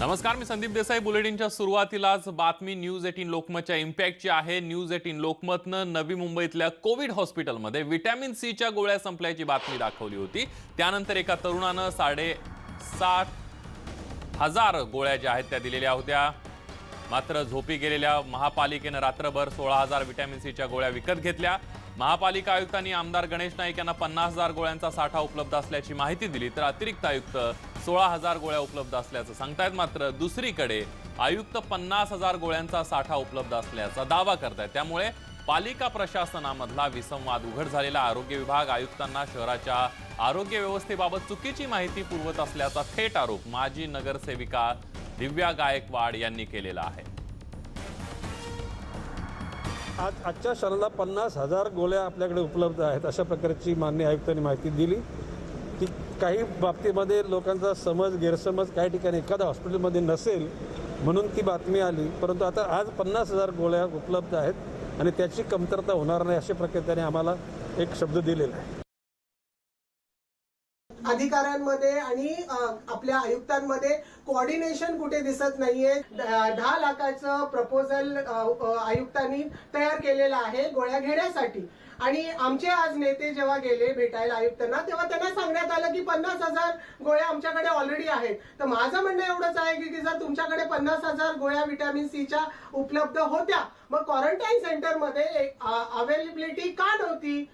नमस्कार मी संदीप देसाई. बुलेटिनच्या सुरुवातीलाच बातमी न्यूज एटीन लोकमतच्या इम्पॅक्टची आहे. न्यूज एटीन लोकमतनं नवी मुंबईतल्या कोविड हॉस्पिटलमध्ये व्हिटॅमिन सीच्या गोळ्या संपल्याची बातमी दाखवली होती. त्यानंतर एका तरुणानं साडेसात हजार गोळ्या ज्या आहेत त्या दिलेल्या होत्या. मात्र झोपी गेलेल्या महापालिकेनं रात्रभर सोळा हजार व्हिटॅमिन सीच्या गोळ्या विकत घेतल्या. महापालिका आयुक्तांनी आमदार गणेश नाईक यांना पन्नास हजार गोळ्यांचा साठा उपलब्ध असल्याची माहिती दिली तर अतिरिक्त आयुक्त सोळा हजार गोळ्या उपलब्ध असल्याचं सांगतायत. मात्र दुसरीकडे आयुक्त पन्नास हजार गोळ्यांचा साठा उपलब्ध असल्याचा दावा करतायत. त्यामुळे पालिका प्रशासनामधला विसंवाद उघड झालेला. आरोग्य विभाग आयुक्तांना शहराच्या आरोग्य व्यवस्थेबाबत चुकीची माहिती पुरवत असल्याचा थेट आरोप माजी नगरसेविका दिव्या गायकवाड यांनी केलेला आहे. आज आजच्या क्षणाला पन्नास हजार गोळ्या आपल्याकडे उपलब्ध आहेत अशा प्रकारची मान्य आयुक्तांनी माहिती दिली. की काही बाबतीमध्ये लोकांचा समज गैरसमज काही ठिकाणी एखाद्या हॉस्पिटलमध्ये नसेल म्हणून ती बातमी आली. परंतु आता आज पन्नास हजार गोळ्या उपलब्ध आहेत आणि त्याची कमतरता होणार नाही अशा प्रकारे त्याने आम्हाला एक शब्द दिलेला आहे. अधिकाऱ्यांमध्ये आणि आपल्या आयुक्तांमध्ये कोऑर्डिनेशन कुठे दिसत नाहीये. दहा लाखाचं प्रपोजल आयुक्तांनी तयार केलेलं आहे गोळ्या घेण्यासाठी. आणि आमचे आज नेते जेव्हा गेले भेटायला आयुक्तांना तेव्हा त्यांना सांगण्यात आलं की पन्नास हजार गोळ्या आमच्याकडे ऑलरेडी आहेत. तर माझं म्हणणं एवढंच आहे की जर तुमच्याकडे पन्नास हजार गोळ्या व्हिटॅमिन सीच्या उपलब्ध होत्या मग क्वारंटाईन सेंटरमध्ये अवेलेबिलिटी का नव्हती?